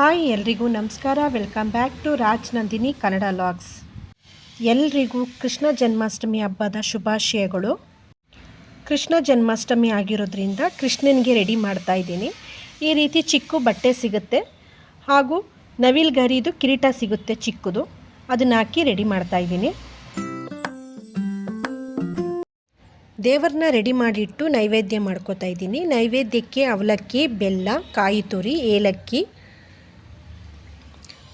Hi ಎಲ್ರಿಗೂ ನಮಸ್ಕಾರ. Welcome back to Raj Nandini, Kannada vlogs. ಎಲ್ರಿಗೂ ಕೃಷ್ಣ ಜನ್ಮಾಷ್ಟಮಿ ಹಬ್ಬದ ಶುಭಾಶಯಗಳು. ಕೃಷ್ಣ ಜನ್ಮಾಷ್ಟಮಿ ಆಗಿರೋದ್ರಿಂದ ಕೃಷ್ಣನಿಗೆ ರೆಡಿ ಮಾಡ್ತಾ ಇದ್ದೀನಿ. ಈ ರೀತಿ ಚಿಕ್ಕ ಬಟ್ಟೆ ಸಿಗುತ್ತೆ ಹಾಗೂ ನವಿಲ್ ಗರಿದು ಕಿರೀಟ ಸಿಗುತ್ತೆ ಚಿಕ್ಕದು. ಅದನ್ನು ಹಾಕಿ ರೆಡಿ ಮಾಡ್ತಾ ಇದ್ದೀನಿ. ದೇವರನ್ನ ರೆಡಿ ಮಾಡಿಟ್ಟು ನೈವೇದ್ಯ ಮಾಡ್ಕೋತಾ ಇದ್ದೀನಿ. ನೈವೇದ್ಯಕ್ಕೆ ಅವಲಕ್ಕಿ, ಬೆಲ್ಲ, ಕಾಯಿ ತುರಿ, ಏಲಕ್ಕಿ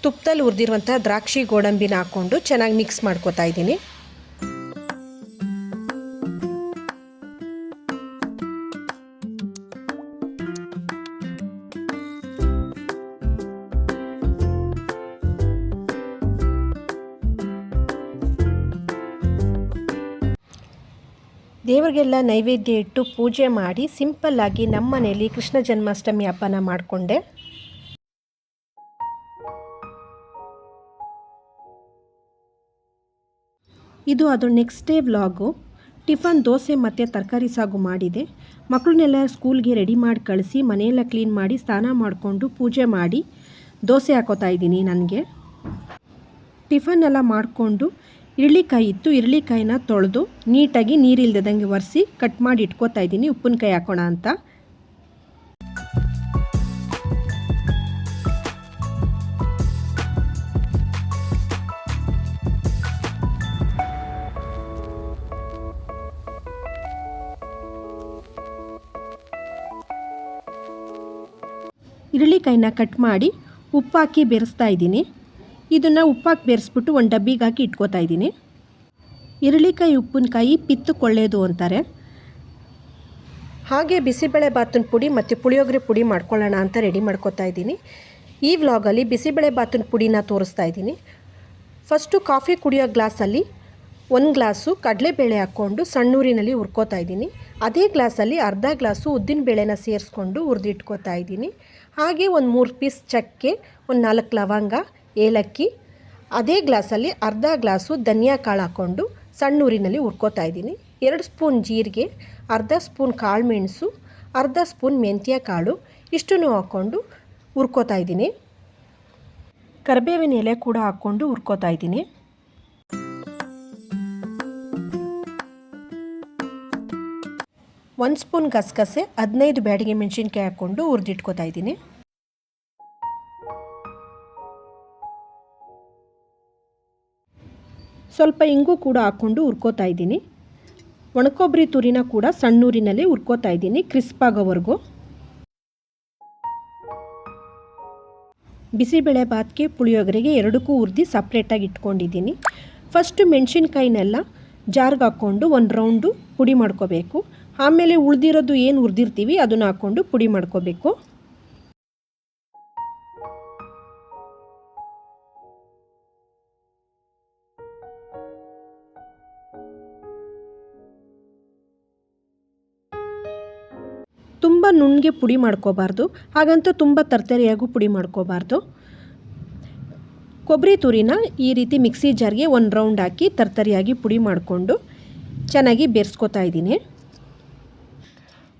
ತುಪ್ಪದಲ್ಲಿ ಹುರಿದಿರುವಂಥ ದ್ರಾಕ್ಷಿ ಗೋಡಂಬಿನ ಹಾಕ್ಕೊಂಡು ಚೆನ್ನಾಗಿ ಮಿಕ್ಸ್ ಮಾಡ್ಕೋತಾ ಇದ್ದೀನಿ. ದೇವರಿಗೆಲ್ಲ ನೈವೇದ್ಯ ಇಟ್ಟು ಪೂಜೆ ಮಾಡಿ ಸಿಂಪಲ್ಲಾಗಿ ನಮ್ಮ ಮನೆಯಲ್ಲಿ ಕೃಷ್ಣ ಜನ್ಮಾಷ್ಟಮಿ ಹಬ್ಬನ ಮಾಡಿಕೊಂಡೆ. ಇದು ಅದು next day vlog tiffin, dosa ಮತ್ತು ತರಕಾರಿ ಸಾಗು ಮಾಡಿದೆ. ಮಕ್ಕಳನ್ನೆಲ್ಲ ಸ್ಕೂಲ್ಗೆ ರೆಡಿ ಮಾಡಿ ಕಳಿಸಿ ಮನೆಯೆಲ್ಲ ಕ್ಲೀನ್ ಮಾಡಿ ಸ್ನಾನ ಮಾಡಿಕೊಂಡು ಪೂಜೆ ಮಾಡಿ ದೋಸೆ ಹಾಕೋತಾ ಇದ್ದೀನಿ ನನಗೆ. ಟಿಫನ್ ಎಲ್ಲ ಮಾಡಿಕೊಂಡು ಇರ್ಳಿಕಾಯಿ ಇತ್ತು. ಇರಳಿಕಾಯಿನ ತೊಳೆದು ನೀಟಾಗಿ ನೀರಿಲ್ದಂಗೆ ಒರೆಸಿ ಕಟ್ ಮಾಡಿ ಇಟ್ಕೋತಾ ಇದ್ದೀನಿ. ಉಪ್ಪಿನಕಾಯಿ ಹಾಕೋಣ ಅಂತ. ಇರಳಿಕಾಯಿನ ಕಟ್ ಮಾಡಿ ಉಪ್ಪಾಕಿ ಬೆರೆಸ್ತಾ ಇದ್ದೀನಿ. ಇದನ್ನು ಉಪ್ಪಾಕಿ ಬೆರೆಸ್ಬಿಟ್ಟು ಒಂದು ಡಬ್ಬಿಗೆ ಹಾಕಿ ಇಟ್ಕೋತಾ ಇದ್ದೀನಿ. ಇರಳಿಕಾಯಿ ಉಪ್ಪಿನಕಾಯಿ ಪಿತ್ತು ಕೊಳ್ಳೇದು ಅಂತಾರೆ. ಹಾಗೆ ಬಿಸಿಬೇಳೆ ಬಾತಿನ ಪುಡಿ ಮತ್ತು ಪುಳಿಯೋಗರೆ ಪುಡಿ ಮಾಡ್ಕೊಳ್ಳೋಣ ಅಂತ ರೆಡಿ ಮಾಡ್ಕೋತಾ ಇದ್ದೀನಿ. ಈ ವ್ಲಾಗಲ್ಲಿ ಬಿಸಿಬೇಳೆ ಬಾತಿನ ಪುಡಿನ ತೋರಿಸ್ತಾ ಇದ್ದೀನಿ. ಫಸ್ಟು ಕಾಫಿ ಕುಡಿಯೋ ಗ್ಲಾಸಲ್ಲಿ ಒಂದು ಗ್ಲಾಸು ಕಡಲೆಬೇಳೆ ಹಾಕ್ಕೊಂಡು ಸಣ್ಣೂರಿನಲ್ಲಿ ಹುರ್ಕೋತಾ ಇದ್ದೀನಿ. ಅದೇ ಗ್ಲಾಸಲ್ಲಿ ಅರ್ಧ ಗ್ಲಾಸು ಉದ್ದಿನ ಬೇಳೆನ ಸೇರಿಸ್ಕೊಂಡು ಹುರಿದಿಟ್ಕೋತಾ ಇದ್ದೀನಿ. ಹಾಗೆ ಒಂದು ಮೂರು ಪೀಸ್ ಚಕ್ಕೆ, ಒಂದು ನಾಲ್ಕು ಲವಂಗ, ಏಲಕ್ಕಿ, ಅದೇ ಗ್ಲಾಸಲ್ಲಿ ಅರ್ಧ ಗ್ಲಾಸು ಧನಿಯಾ ಕಾಳು ಹಾಕ್ಕೊಂಡು ಸಣ್ಣ ಊರಿನಲ್ಲಿ ಹುರ್ಕೋತಾ ಇದ್ದೀನಿ. ಎರಡು ಸ್ಪೂನ್ ಜೀರಿಗೆ, ಅರ್ಧ ಸ್ಪೂನ್ ಕಾಳು ಮೆಣಸು, ಅರ್ಧ ಸ್ಪೂನ್ ಮೆಂತ್ಯ ಕಾಳು, ಇಷ್ಟನ್ನು ಹಾಕ್ಕೊಂಡು ಹುರ್ಕೋತಾ ಇದ್ದೀನಿ. ಕರಿಬೇವಿನ ಎಲೆ ಕೂಡ ಹಾಕ್ಕೊಂಡು ಹುರ್ಕೋತಾ ಇದ್ದೀನಿ. ಒಂದು ಸ್ಪೂನ್ ಗಸಗಸೆ, ಹದಿನೈದು ಬ್ಯಾಡಿಗೆ ಮೆಣಸಿನ್ಕಾಯಿ ಹಾಕ್ಕೊಂಡು ಹುರಿದಿಟ್ಕೋತಾ ಇದ್ದೀನಿ. ಸ್ವಲ್ಪ ಇಂಗು ಕೂಡ ಹಾಕ್ಕೊಂಡು ಹುರ್ಕೋತಾ ಇದ್ದೀನಿ. ಒಣಕೊಬ್ಬರಿ ತುರಿನ ಕೂಡ ಸಣ್ಣೂರಿನಲ್ಲಿ ಹುರ್ಕೋತಾ ಇದ್ದೀನಿ ಕ್ರಿಸ್ಪ್ ಆಗೋವರೆಗೂ ಬಿಸಿಬೇಳೆ ಬಾತ್ಗೆ ಪುಳಿಯೋಗರೆಗೆ ಎರಡಕ್ಕೂ ಹುರಿದು ಸಪ್ರೇಟಾಗಿ ಇಟ್ಕೊಂಡಿದ್ದೀನಿ. ಫಸ್ಟು ಮೆಣಸಿನ್ಕಾಯಿನೆಲ್ಲ ಜಾರ್ಗೆ ಹಾಕ್ಕೊಂಡು ಒಂದು ರೌಂಡು ಪುಡಿ ಮಾಡ್ಕೋಬೇಕು. ಆಮೇಲೆ ಉಳಿದಿರೋದು ಏನು ಹುರಿದಿರ್ತೀವಿ ಅದನ್ನು ಹಾಕ್ಕೊಂಡು ಪುಡಿ ಮಾಡ್ಕೋಬೇಕು. ತುಂಬ ನುಣ್ಣಗೆ ಪುಡಿ ಮಾಡ್ಕೋಬಾರ್ದು, ಹಾಗಂತ ತುಂಬ ತರ್ತರಿಯಾಗೂ ಪುಡಿ ಮಾಡ್ಕೋಬಾರ್ದು. ಕೊಬ್ಬರಿ ತುರಿನ ಈ ರೀತಿ ಮಿಕ್ಸಿ ಜಾರ್ಗೆ ಒಂದು ರೌಂಡ್ ಹಾಕಿ ತರ್ತರಿಯಾಗಿ ಪುಡಿ ಮಾಡಿಕೊಂಡು ಚೆನ್ನಾಗಿ ಬೆರೆಸ್ಕೋತಾ ಇದ್ದೀನಿ.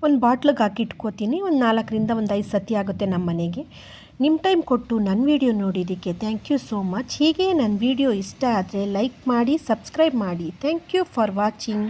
ಒಂದು ಬಾಟ್ಲಿಗೆ ಹಾಕಿ ಇಟ್ಕೋತೀನಿ. ಒಂದು ನಾಲ್ಕರಿಂದ ಒಂದು ಐದು ಸತಿ ಆಗುತ್ತೆ ನಮ್ಮ ಮನೆಗೆ. ನಿಮ್ಮ ಟೈಮ್ ಕೊಟ್ಟು ನನ್ನ ವಿಡಿಯೋ ನೋಡಿದ್ದಕ್ಕೆ ಥ್ಯಾಂಕ್ ಯು ಸೋ ಮಚ್ ಹೀಗೆ ನನ್ನ ವಿಡಿಯೋ ಇಷ್ಟ ಆದರೆ ಲೈಕ್ ಮಾಡಿ ಸಬ್ಸ್ಕ್ರೈಬ್ ಮಾಡಿ. Thank you for watching